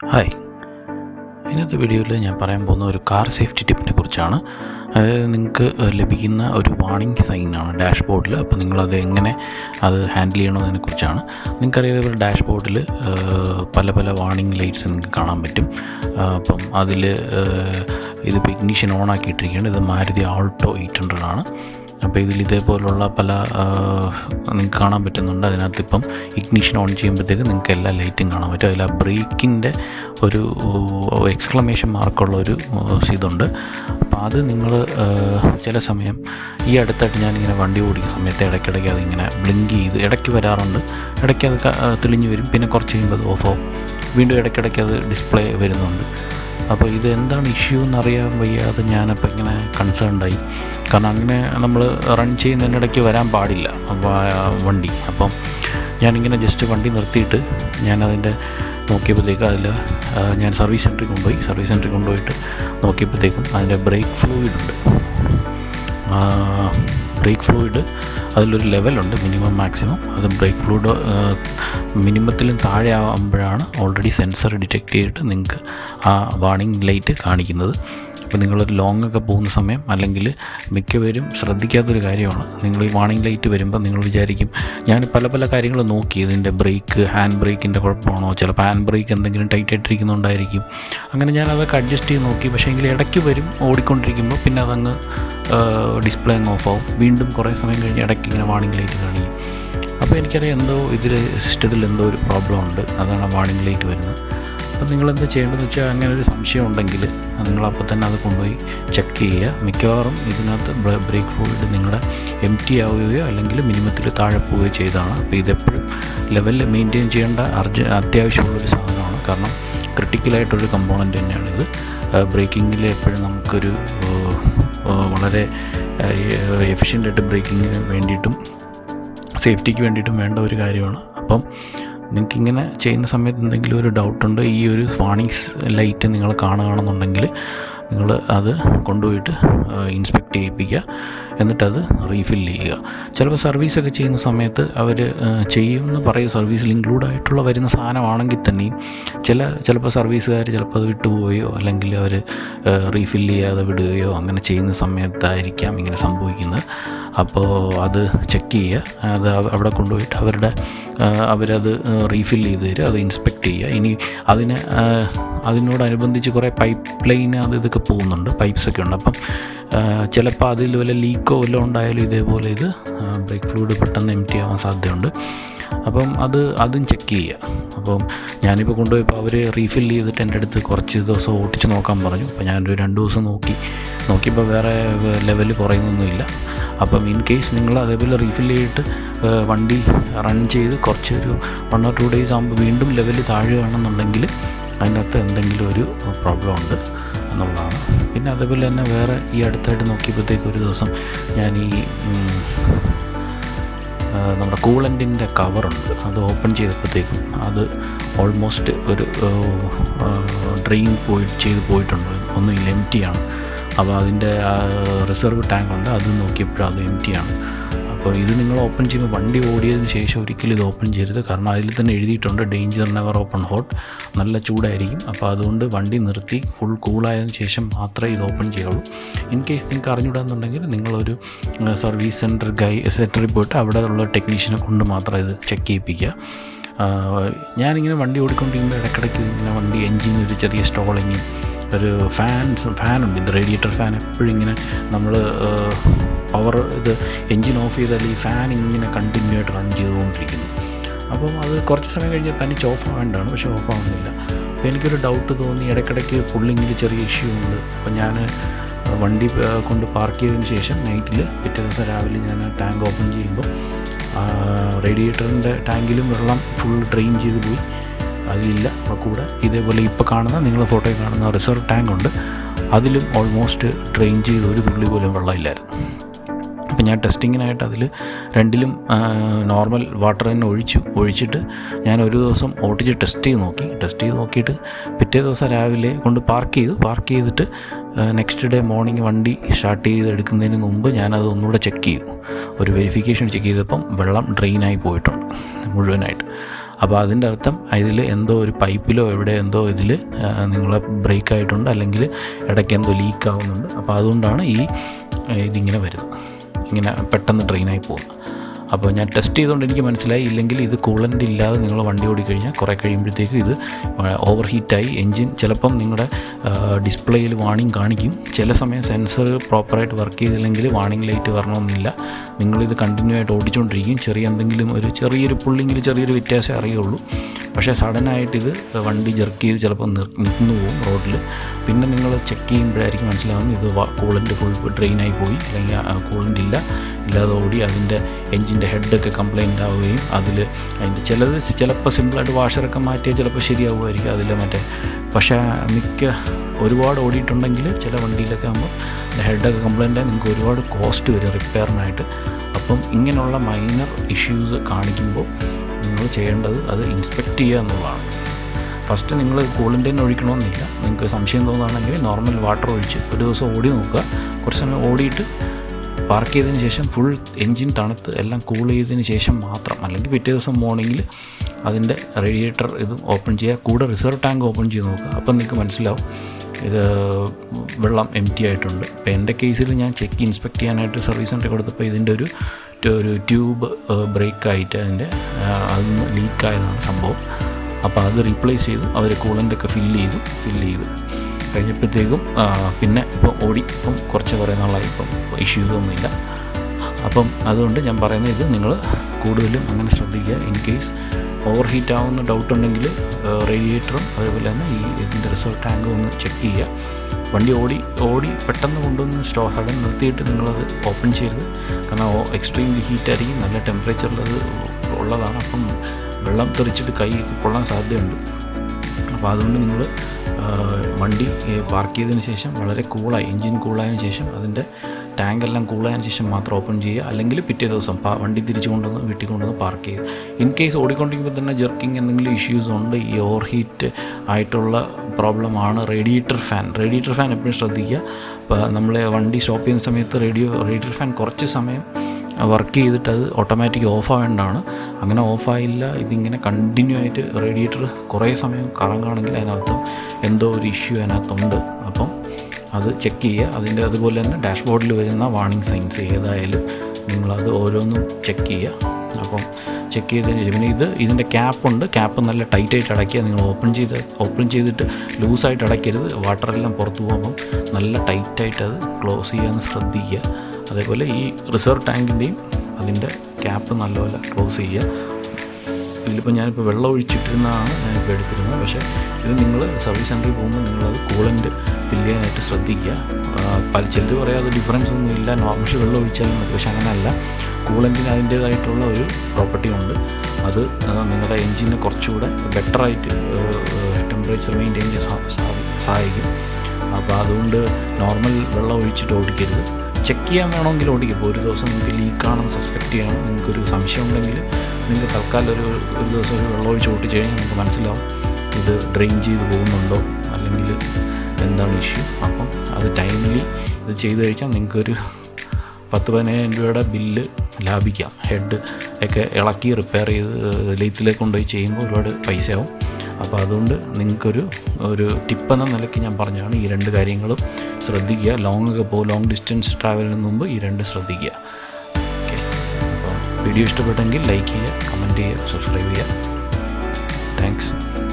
Hi ഇന്നത്തെ വീഡിയോയിൽ ഞാൻ പറയാൻ പോകുന്ന ഒരു കാർ സേഫ്റ്റി ടിപ്പിനെ കുറിച്ചാണ്. അതായത് നിങ്ങൾക്ക് ലഭിക്കുന്ന ഒരു വാർണിംഗ് സൈനാണ് ഡാഷ് ബോർഡിൽ അപ്പോൾ നിങ്ങളത് എങ്ങനെ അത് ഹാൻഡിൽ ചെയ്യണമെന്നതിനെ കുറിച്ചാണ്. നിങ്ങൾക്കറിയാതെ ഒരു ഡാഷ് ബോർഡിൽ പല പല വാണിംഗ് ലൈറ്റ്സ് നിങ്ങൾക്ക് കാണാൻ പറ്റും. അപ്പം അതിൽ ഇതിപ്പോൾ ഇഗ്നിഷൻ ഓൺ ആക്കിയിട്ടിരിക്കുകയാണ്. ഇത് മാരുതി ആൾട്ടോ എയ്റ്റ് ഹൺഡ്രഡ് ആണ്. അപ്പോൾ ഇതിൽ ഇതേപോലുള്ള പല നിങ്ങൾക്ക് കാണാൻ പറ്റുന്നുണ്ട്. അതിനകത്ത് ഇപ്പം ഇഗ്നിഷൻ ഓൺ ചെയ്യുമ്പോഴത്തേക്ക് നിങ്ങൾക്ക് എല്ലാ ലൈറ്റും കാണാൻ പറ്റും. അതിൽ ആ ബ്രേക്കിന്റെ ഒരു എക്സ്ക്ലമേഷൻ മാർക്കുള്ള ഒരു ഇതുണ്ട്. അപ്പോൾ അത് നിങ്ങൾ ചില സമയം ഈ അടുത്തായിട്ട് ഞാനിങ്ങനെ വണ്ടി ഓടിക്കുന്ന സമയത്ത് ഇടയ്ക്കിടയ്ക്ക് അതിങ്ങനെ ബ്ലിങ്ക് ചെയ്ത് ഇടയ്ക്ക് വരാറുണ്ട്. ഇടയ്ക്ക് അത് തെളിഞ്ഞ് വരും. പിന്നെ കുറച്ച് കഴിയുമ്പോൾ അത് ഓഫ് ആവും. വീണ്ടും ഇടയ്ക്കിടയ്ക്ക് അത് ഡിസ്പ്ലേ വരുന്നുണ്ട്. അപ്പോൾ ഇതെന്താണ് ഇഷ്യൂ എന്നറിയാൻ വയ്യാതെ ഞാനപ്പോൾ ഇങ്ങനെ കൺസേൺഡായി കാരണം അങ്ങനെ നമ്മൾ റൺ ചെയ്യുന്നതിനിടയ്ക്ക് വരാൻ പാടില്ല വണ്ടി. അപ്പം ഞാനിങ്ങനെ ജസ്റ്റ് വണ്ടി നിർത്തിയിട്ട് ഞാനതിന്റെ നോക്കിയപ്പോഴത്തേക്ക് അതിൽ ഞാൻ സർവീസ് സെന്ററിൽ കൊണ്ടുപോയി. സർവീസ് സെന്ററിൽ കൊണ്ടുപോയിട്ട് നോക്കിയപ്പോഴത്തേക്കും അതിന്റെ ബ്രേക്ക് ഫ്ലൂയിഡ് ഉണ്ട്. ബ്രേക്ക് ഫ്ലൂയിഡ് അതിലൊരു ലെവലുണ്ട് മിനിമം മാക്സിമം. അത് ബ്രേക്ക് ഫ്ലൂഡ് മിനിമത്തിലും താഴെ ആകുമ്പോഴാണ് ഓൾറെഡി സെൻസർ ഡിറ്റക്ട് ചെയ്തിട്ട് നിങ്ങൾക്ക് ആ വാർണിംഗ് ലൈറ്റ് കാണിക്കുന്നത്. അപ്പോൾ നിങ്ങളൊരു ലോങ് ഒക്കെ പോകുന്ന സമയം അല്ലെങ്കിൽ മിക്കവരും ശ്രദ്ധിക്കാത്തൊരു കാര്യമാണ്. നിങ്ങൾ ഈ വാണിംഗ് ലൈറ്റ് വരുമ്പോൾ നിങ്ങൾ വിചാരിക്കും ഞാൻ പല പല കാര്യങ്ങൾ നോക്കി. ഇതിന്റെ ബ്രേക്ക് ഹാൻഡ് ബ്രേക്കിന്റെ കുഴപ്പമാണോ? ചിലപ്പോൾ ഹാൻഡ് ബ്രേക്ക് എന്തെങ്കിലും ടൈറ്റ് ആയിട്ടിരിക്കുന്നുണ്ടായിരിക്കും. അങ്ങനെ ഞാൻ അതൊക്കെ അഡ്ജസ്റ്റ് ചെയ്ത് നോക്കി. പക്ഷേ എങ്കിൽ ഇടയ്ക്ക് വരും ഓടിക്കൊണ്ടിരിക്കുമ്പോൾ പിന്നെ അതങ്ങ് ഡിസ്പ്ലേ അങ്ങ് ഓഫ് ആവും. വീണ്ടും കുറേ സമയം കഴിഞ്ഞ് ഇടയ്ക്ക് ഇങ്ങനെ വാണിംഗ് ലൈറ്റ് കാണിക്കും. അപ്പോൾ എനിക്കറിയാം എന്തോ ഇതിൽ സിസ്റ്റത്തിൽ എന്തോ ഒരു പ്രോബ്ലം ഉണ്ട്. അതാണ് ആ വാർണിംഗ് ലൈറ്റ് വരുന്നത്. അപ്പോൾ നിങ്ങളെന്ത് ചെയ്യേണ്ടതെന്ന് വെച്ചാൽ അങ്ങനെ ഒരു സംശയം ഉണ്ടെങ്കിൽ നിങ്ങൾ അപ്പോൾ തന്നെ അത് കൊണ്ടുപോയി ചെക്ക് ചെയ്യുക. മിക്കവാറും ഇതിനകത്ത് ബ്രേക്ക് ഫ്ലൂയിഡ് നിങ്ങളുടെ എം ടി ആവുകയോ അല്ലെങ്കിൽ മിനിമത്തിൽ താഴെ പോവുകയോ ചെയ്തതാണ്. അപ്പോൾ ഇതെപ്പോഴും ലെവലിൽ മെയിന്റെയിൻ ചെയ്യേണ്ട അർജ അത്യാവശ്യമുള്ളൊരു സാധനമാണ്. കാരണം ക്രിട്ടിക്കലായിട്ടൊരു കമ്പോണന്റ് തന്നെയാണിത് ബ്രേക്കിങ്ങിൽ എപ്പോഴും നമുക്കൊരു വളരെ എഫിഷ്യന്റായിട്ട് ബ്രേക്കിങ്ങിന് വേണ്ടിയിട്ടും സേഫ്റ്റിക്ക് വേണ്ടിയിട്ടും വേണ്ട ഒരു കാര്യമാണ്. അപ്പം നിങ്ങൾക്ക് ഇങ്ങനെ ചെയ്യുന്ന സമയത്ത് എന്തെങ്കിലും ഒരു ഡൗട്ടുണ്ട് ഈ ഒരു വാണിങ്സ് ലൈറ്റ് നിങ്ങൾ കാണുകയാണെന്നുണ്ടെങ്കിൽ നിങ്ങൾ അത് കൊണ്ടുപോയിട്ട് ഇൻസ്പെക്ട് ചെയ്യിപ്പിക്കുക. എന്നിട്ടത് റീഫിൽ ചെയ്യുക. ചിലപ്പോൾ സർവീസൊക്കെ ചെയ്യുന്ന സമയത്ത് അവർ ചെയ്യുമെന്ന് പറയും സർവീസിൽ ഇൻക്ലൂഡ് ആയിട്ടുള്ള വരുന്ന സാധനമാണെങ്കിൽ തന്നെയും ചില ചിലപ്പോൾ സർവീസുകാർ ചിലപ്പോൾ അത് വിട്ടുപോവുകയോ അല്ലെങ്കിൽ അവർ റീഫിൽ ചെയ്യാതെ വിടുകയോ അങ്ങനെ ചെയ്യുന്ന സമയത്തായിരിക്കാം ഇങ്ങനെ സംഭവിക്കുന്നത്. അപ്പോൾ അത് ചെക്ക് ചെയ്യുക. അത് അവിടെ കൊണ്ടുപോയിട്ട് അവരുടെ അവരത് റീഫിൽ ചെയ്ത് തരും അത് ഇൻസ്പെക്ട് ചെയ്യുക. ഇനി അതിന് അതിനോടനുബന്ധിച്ച് കുറേ പൈപ്പ് ലൈൻ അത് ഇതൊക്കെ പോകുന്നുണ്ട് പൈപ്സ് ഒക്കെ ഉണ്ട്. അപ്പം ചിലപ്പോൾ അതിൽ വല്ല ലീക്കോ വല്ലതും ഉണ്ടായാലും ഇതേപോലെ ഇത് ബ്രേക്ക് ഫ്ലൂഡ് പെട്ടെന്ന് എം ടി ആവാൻ സാധ്യതയുണ്ട്. അപ്പം അത് അതും ചെക്ക് ചെയ്യുക. അപ്പം ഞാനിപ്പോൾ കൊണ്ടുപോയപ്പോൾ അവർ റീഫിൽ ചെയ്തിട്ട് എന്റെ അടുത്ത് കുറച്ച് ദിവസം ഓടിച്ച് നോക്കാൻ പറഞ്ഞു. അപ്പോൾ ഞാനൊരു രണ്ട് ദിവസം നോക്കി. നോക്കിയപ്പോൾ വേറെ ലെവൽ കുറയുന്നൊന്നുമില്ല. അപ്പം ഇൻ കേസ് നിങ്ങൾ അതേപോലെ റീഫിൽ ചെയ്തിട്ട് വണ്ടി റൺ ചെയ്ത് കുറച്ചൊരു വൺ ഓർ ടു ഡേയ്സ് ആകുമ്പോൾ വീണ്ടും ലെവൽ താഴുകയാണെന്നുണ്ടെങ്കിൽ അതിനകത്ത് എന്തെങ്കിലും ഒരു പ്രോബ്ലം ഉണ്ട് എന്നുള്ളതാണ്. പിന്നെ അതേപോലെ തന്നെ വേറെ ഈ അടുത്തായിട്ട് നോക്കിയപ്പോഴത്തേക്ക് ഒരു ദിവസം ഞാൻ ഈ നമ്മുടെ കൂളന്റിന്റെ കവറുണ്ട് അത് ഓപ്പൺ ചെയ്തപ്പോഴത്തേക്കും അത് ഓൾമോസ്റ്റ് ഒരു ഡ്രെയിൻ പോയി ചെയ്ത് പോയിട്ടുണ്ട്. ഒന്നുമില്ല എം ടി ആണ്. അപ്പോൾ അതിന്റെ റിസർവ് ടാങ്ക് ഉണ്ട്. അത് നോക്കിയപ്പോഴും അത് എം ടി ആണ്. അപ്പോൾ ഇത് നിങ്ങൾ ഓപ്പൺ ചെയ്യുമ്പോൾ വണ്ടി ഓടിയതിന് ശേഷം ഒരിക്കലും ഇത് ഓപ്പൺ ചെയ്യരുത്. കാരണം അതിൽ തന്നെ എഴുതിയിട്ടുണ്ട് ഡേഞ്ചർ നെവർ ഓപ്പൺ ഹോട്ട് നല്ല ചൂടായിരിക്കും. അപ്പോൾ അതുകൊണ്ട് വണ്ടി നിർത്തി ഫുൾ കൂളായതിനു ശേഷം മാത്രമേ ഇത് ഓപ്പൺ ചെയ്യുള്ളൂ ഇൻ കേസ് നിങ്ങൾക്ക് അറിഞ്ഞുവിടാന്നുണ്ടെങ്കിൽ നിങ്ങളൊരു സർവീസ് സെന്റർ ഗൈ സെന്ററിൽ പോയിട്ട് അവിടെ ഉള്ള ടെക്നീഷ്യനെ കൊണ്ട് മാത്രം ഇത് ചെക്ക് ചെയ്യിപ്പിക്കുക. ഞാനിങ്ങനെ വണ്ടി ഓടിക്കൊണ്ടിരിക്കുമ്പോൾ ഇടയ്ക്കിടയ്ക്ക് ഇങ്ങനെ വണ്ടി എൻജിൻ ഒരു ചെറിയ സ്റ്റോളിങ്ങും ഒരു ഫാൻസ് ഫാനുണ്ട് ഇത് റേഡിയേറ്റർ ഫാൻ എപ്പോഴും ഇങ്ങനെ നമ്മൾ പവർ ഇത് എൻജിൻ ഓഫ് ചെയ്താൽ ഈ ഫാൻ ഇങ്ങനെ കണ്ടിന്യൂ ആയിട്ട് റൺ ചെയ്തുകൊണ്ടിരിക്കുന്നു. അപ്പം അത് കുറച്ച് സമയം കഴിഞ്ഞാൽ തനിച്ച് ഓഫ് ആവേണ്ടതാണ്. പക്ഷേ ഓഫ് ആവുന്നില്ല. അപ്പോൾ എനിക്കൊരു ഡൗട്ട് തോന്നി. ഇടയ്ക്കിടയ്ക്ക് പുള്ളിങ്ങിൽ ചെറിയ ഇഷ്യൂ ഉണ്ട്. അപ്പോൾ ഞാൻ വണ്ടി കൊണ്ട് പാർക്ക് ചെയ്തതിന് ശേഷം നൈറ്റിൽ പിറ്റേ ദിവസം രാവിലെ ഞാൻ ടാങ്ക് ഓപ്പൺ ചെയ്യുമ്പോൾ റേഡിയേറ്ററിന്റെ ടാങ്കിലും വെള്ളം ഫുൾ ഡ്രെയിൻ ചെയ്ത് പോയി. അപ്പോൾ കൂടെ ഇതേപോലെ ഇപ്പോൾ കാണുന്ന നിങ്ങൾ ഫോട്ടോയിൽ കാണുന്ന റിസർവ് ടാങ്ക് ഉണ്ട്. അതിലും ഓൾമോസ്റ്റ് ഡ്രെയിൻ ചെയ്ത് ഒരു തുള്ളി പോലും വെള്ളമില്ലായിരുന്നു. അപ്പം ഞാൻ ടെസ്റ്റിങ്ങിനായിട്ട് അതിൽ രണ്ടിലും നോർമൽ വാട്ടർ തന്നെ ഒഴിച്ചു. ഒഴിച്ചിട്ട് ഞാൻ ഒരു ദിവസം ഓട്ടിച്ച് ടെസ്റ്റ് ചെയ്ത് നോക്കി. ടെസ്റ്റ് ചെയ്ത് നോക്കിയിട്ട് പിറ്റേ ദിവസം രാവിലെ കൊണ്ട് പാർക്ക് ചെയ്തു. പാർക്ക് ചെയ്തിട്ട് നെക്സ്റ്റ് ഡേ മോർണിംഗ് വണ്ടി സ്റ്റാർട്ട് ചെയ്ത് എടുക്കുന്നതിന് മുമ്പ് ഞാനത് ഒന്നുകൂടെ ചെക്ക് ചെയ്തു. ഒരു വെരിഫിക്കേഷൻ ചെക്ക് ചെയ്തപ്പം വെള്ളം ഡ്രെയിനായി പോയിട്ടുണ്ട് മുഴുവനായിട്ട്. അപ്പോൾ അതിന്റെ അർത്ഥം ഇതിൽ എന്തോ ഒരു പൈപ്പിലോ എവിടെ എന്തോ ഇതിൽ നിങ്ങളെ ബ്രേക്ക് ആയിട്ടുണ്ട് അല്ലെങ്കിൽ ഇടയ്ക്ക് എന്തോ ലീക്ക് ആവുന്നുണ്ട് അപ്പോൾ അതുകൊണ്ടാണ് ഈ ഇതിങ്ങനെ വരുന്നത്. ഇങ്ങനെ പെട്ടെന്ന് ഡ്രെയിനായി പോകുന്നത്. അപ്പോൾ ഞാൻ ടെസ്റ്റ് ചെയ്തുകൊണ്ട് എനിക്ക് മനസ്സിലായി ഇല്ലെങ്കിൽ ഇത് കൂളന്റ് ഇല്ലാതെ നിങ്ങൾ വണ്ടി ഓടിക്കഴിഞ്ഞാൽ കുറേ കഴിയുമ്പോഴത്തേക്കും ഇത് ഓവർ ഹീറ്റായി എൻജിൻ ചിലപ്പം നിങ്ങളുടെ ഡിസ്പ്ലേയിൽ വാണിംഗ് കാണിക്കും. ചില സമയം സെൻസർ പ്രോപ്പറായിട്ട് വർക്ക് ചെയ്തില്ലെങ്കിൽ വാണിംഗ് ലൈറ്റ് വരണമെന്നില്ല. നിങ്ങളിത് കണ്ടിന്യൂ ആയിട്ട് ഓടിച്ചുകൊണ്ടിരിക്കും ചെറിയ എന്തെങ്കിലും ഒരു ചെറിയൊരു പുള്ളിങ്കിൽ ചെറിയൊരു വ്യത്യാസമേ അറിയുള്ളൂ. പക്ഷേ സഡനായിട്ട് ഇത് വണ്ടി ജെർക്ക് ചെയ്ത് ചിലപ്പോൾ നിന്നു പോകും റോഡിൽ പിന്നെ നിങ്ങൾ ചെക്ക് ചെയ്യുമ്പോഴായിരിക്കും മനസ്സിലാവുന്നത് ഇത് കൂളന്റ് ഫുൾ ഡ്രെയിനായി പോയി. അല്ലെങ്കിൽ കൂളന്റ് ഇല്ല. ഇല്ലാതെ ഓടി അതിന്റെ എൻജിന്റെ ഹെഡൊക്കെ കംപ്ലൈന്റ് ആവുകയും അതിൽ അതിന്റെ ചിലത് ചിലപ്പോൾ സിമ്പിളായിട്ട് വാഷറൊക്കെ മാറ്റിയാൽ ചിലപ്പോൾ ശരിയാവുമായിരിക്കും അതിൽ മറ്റേ. പക്ഷേ മിക്ക ഒരുപാട് ഓടിയിട്ടുണ്ടെങ്കിൽ ചില വണ്ടിയിലൊക്കെ ആകുമ്പോൾ ഹെഡൊക്കെ കംപ്ലൈന്റ് ആയി നിങ്ങൾക്ക് ഒരുപാട് കോസ്റ്റ് വരും റിപ്പയറിനായിട്ട്. അപ്പം ഇങ്ങനെയുള്ള മൈനർ ഇഷ്യൂസ് കാണിക്കുമ്പോൾ നിങ്ങൾ ചെയ്യേണ്ടത് അത് ഇൻസ്പെക്റ്റ് ചെയ്യുക എന്നുള്ളതാണ്. ഫസ്റ്റ് നിങ്ങൾ കൂളിന്റെ തന്നെ ഒഴിക്കണമെന്നില്ല. നിങ്ങൾക്ക് സംശയം തോന്നുകയാണെങ്കിൽ നോർമൽ വാട്ടർ ഒഴിച്ച് ഒരു ദിവസം ഓടി നോക്കുക. കുറച്ച് സമയം ഓടിയിട്ട് പാർക്ക് ചെയ്തതിന് ശേഷം ഫുൾ എൻജിൻ തണുത്ത് എല്ലാം കൂൾ ചെയ്തതിന് ശേഷം മാത്രം അല്ലെങ്കിൽ പിറ്റേ ദിവസം മോർണിംഗിൽ അതിന്റെ റേഡിയേറ്റർ ഇത് ഓപ്പൺ ചെയ്യുക കൂടെ റിസർവ് ടാങ്ക് ഓപ്പൺ ചെയ്ത് നോക്കുക. അപ്പം നിങ്ങൾക്ക് മനസ്സിലാവും ഇത് വെള്ളം എം ടി ആയിട്ടുണ്ട് ഇപ്പോൾ എന്റെ കേസിൽ ഞാൻ ചെക്ക് ഇൻസ്പെക്ട് ചെയ്യാനായിട്ട് സർവീസ് സെന്ററിൽ കൊടുത്തപ്പോൾ ഇതിന്റെ ഒരു ഒരു ട്യൂബ് ബ്രേക്ക് ആയിട്ട് അതിന്റെ അതൊന്ന് ലീക്കായതാണ് സംഭവം. അപ്പോൾ അത് റീപ്ലേസ് ചെയ്തു അവർ കൂളന്റൊക്കെ ഫില്ല് ചെയ്തു ഫില്ല് ചെയ്തു. കഴിഞ്ഞപ്പോഴത്തേക്കും പിന്നെ ഇപ്പോൾ ഓടി ഇപ്പം കുറച്ച് കുറേ നാളായി ഇപ്പം ഇഷ്യൂസ് ഒന്നുമില്ല. അപ്പം അതുകൊണ്ട് ഞാൻ പറയുന്ന ഇത് നിങ്ങൾ കൂടുതലും അങ്ങനെ ശ്രദ്ധിക്കുക. ഇൻ കേസ് ഓവർ ഹീറ്റ് ആവുന്ന ഡൗട്ട് ഉണ്ടെങ്കിൽ റേഡിയേറ്ററും അതേപോലെ തന്നെ ഈ ഇതിന്റെ റിസർവ് ടാങ്കും ഒന്ന് ചെക്ക് ചെയ്യുക. വണ്ടി ഓടി ഓടി പെട്ടെന്ന് കൊണ്ടുവന്ന് സ്റ്റോ സഡൻ നിർത്തിയിട്ട് നിങ്ങളത് ഓപ്പൺ ചെയ്യരുത്. കാരണം എക്സ്ട്രീംലി ഹീറ്റായിരിക്കും നല്ല ടെമ്പറേച്ചറിലത് ഉള്ളതാണ്. അപ്പം വെള്ളം തെറിച്ചിട്ട് കൈ കൊള്ളാൻ സാധ്യതയുണ്ട്. അപ്പോൾ അതുകൊണ്ട് നിങ്ങൾ വണ്ടി പാർക്ക് ചെയ്തതിന് ശേഷം വളരെ കൂളായി എൻജിൻ കൂളായതിന് ശേഷം അതിന്റെ ടാങ്കെല്ലാം കൂളായതിനു ശേഷം മാത്രം ഓപ്പൺ ചെയ്യുക. അല്ലെങ്കിൽ പിറ്റേ ദിവസം വണ്ടി തിരിച്ചു കൊണ്ടുവന്ന് വീട്ടിൽ കൊണ്ടുവന്ന് പാർക്ക് ചെയ്യുക. ഇൻ കേസ് ഓടിക്കൊണ്ടിരിക്കുമ്പോൾ തന്നെ ജെർക്കിങ് എന്തെങ്കിലും ഇഷ്യൂസ് ഉണ്ട് ഈ ഓവർ ഹീറ്റ് ആയിട്ടുള്ള പ്രോബ്ലമാണ് റേഡിയേറ്റർ ഫാൻ റേഡിയേറ്റർ ഫാൻ എപ്പോഴും ശ്രദ്ധിക്കുക. നമ്മൾ വണ്ടി സ്റ്റോപ്പ് ചെയ്യുന്ന സമയത്ത് റേഡിയോ റേഡിയേറ്റർ ഫാൻ കുറച്ച് സമയം വർക്ക് ചെയ്തിട്ട് അത് ഓട്ടോമാറ്റിക് ഓഫ് അങ്ങനെ ഓഫായില്ല ഇതിങ്ങനെ കണ്ടിന്യൂ ആയിട്ട് റേഡിയേറ്റർ കുറേ സമയം കറങ്ങുകയാണെങ്കിൽ അതിനർത്ഥം എന്തോ ഒരു ഇഷ്യൂ അതിനകത്തുണ്ട്. അപ്പം അത് ചെക്ക് ചെയ്യുക. അതിന്റെ അതുപോലെ തന്നെ ഡാഷ്ബോർഡിൽ വരുന്ന വാർണിംഗ് സൈൻസ് ഏതായാലും നിങ്ങളത് ഓരോന്നും ചെക്ക് ചെയ്യുക. അപ്പം ചെക്ക് ചെയ്തതിന് ശേഷം പിന്നെ ഇത് ഇതിന്റെ ക്യാപ്പുണ്ട് ക്യാപ്പ് നല്ല ടൈറ്റായിട്ട് അടയ്ക്കുക. നിങ്ങൾ ഓപ്പൺ ചെയ്ത് ഓപ്പൺ ചെയ്തിട്ട് ലൂസായിട്ട് അടയ്ക്കരുത്. വാട്ടറെല്ലാം പുറത്ത് പോകുമ്പം നല്ല ടൈറ്റായിട്ട് അത് ക്ലോസ് ചെയ്യാൻ ശ്രദ്ധിക്കുക. അതേപോലെ ഈ റിസർവ് ടാങ്കിന്റെയും അതിന്റെ ക്യാപ്പ് നല്ലപോലെ ക്ലോസ് ചെയ്യുക. ഇതിലിപ്പോൾ ഞാനിപ്പോൾ വെള്ളം ഒഴിച്ചിട്ടിരുന്നതാണ് ഞാനിപ്പോൾ എടുത്തിരുന്നത്. പക്ഷേ ഇത് നിങ്ങൾ സർവീസ് സെന്ററിൽ പോകുമ്പോൾ നിങ്ങളത് കൂളന്റ് ഫില്ല് ചെയ്യാനായിട്ട് ശ്രദ്ധിക്കുക. പല ചിലർ അത് ഡിഫറൻസ് ഒന്നും ഇല്ല. നോർമൽ വെള്ളം ഒഴിച്ചാലും മതി. പക്ഷേ അങ്ങനെയല്ല. കൂളന്റിന് അതിന്റേതായിട്ടുള്ള ഒരു പ്രോപ്പർട്ടി ഉണ്ട്. അത് നിങ്ങളുടെ എൻജിനെ കുറച്ചുകൂടെ ബെറ്ററായിട്ട് ടെമ്പറേച്ചർ മെയിന്റെയിൻ ചെയ്യാൻ സഹായിക്കും അപ്പോൾ അതുകൊണ്ട് നോർമൽ വെള്ളം ഒഴിച്ചിട്ട് ഓടിക്കരുത്. ചെക്ക് ചെയ്യാൻ വേണമെങ്കിൽ ഓടിക്കും. ഒരു ദിവസം നിങ്ങൾക്ക് ലീക്കാണെന്ന് സസ്പെക്റ്റ് ചെയ്യണം നിങ്ങൾക്കൊരു സംശയം ഉണ്ടെങ്കിൽ നിങ്ങൾക്ക് തൽക്കാലം ഒരു ഒരു ദിവസം ഒരു വെള്ളം ഒഴിച്ച് ഓടിച്ച് കഴിഞ്ഞാൽ നിങ്ങൾക്ക് മനസ്സിലാവും ഇത് ഡ്രെയിൻ ചെയ്ത് പോകുന്നുണ്ടോ അല്ലെങ്കിൽ എന്താണ് ഇഷ്യൂ അപ്പം അത് ടൈംലി ഇത് ചെയ്ത് കഴിച്ചാൽ നിങ്ങൾക്കൊരു പത്ത് പതിനായിരം രൂപയുടെ ബില്ല് ലാഭിക്കാം. ഹെഡ് ഒക്കെ ഇളക്കി റിപ്പയർ ചെയ്ത് ലെയ്ത്തിലേക്ക് കൊണ്ടുപോയി ചെയ്യുമ്പോൾ ഒരുപാട് പൈസയാവും. അപ്പോൾ അതുകൊണ്ട് നിങ്ങൾക്കൊരു ഒരു ടിപ്പെന്ന നിലയ്ക്ക് ഞാൻ പറഞ്ഞാണ് ഈ രണ്ട് കാര്യങ്ങളും ശ്രദ്ധിക്കുക. ലോങ് ഒക്കെ പോകും ലോങ് ഡിസ്റ്റൻസ് ട്രാവലിന് മുമ്പ് ഈ രണ്ട് ശ്രദ്ധിക്കുക. ഓക്കെ അപ്പോൾ വീഡിയോ ഇഷ്ടപ്പെട്ടെങ്കിൽ ലൈക്ക് ചെയ്യുക കമന്റ് ചെയ്യുക സബ്സ്ക്രൈബ് ചെയ്യുക. താങ്ക്സ്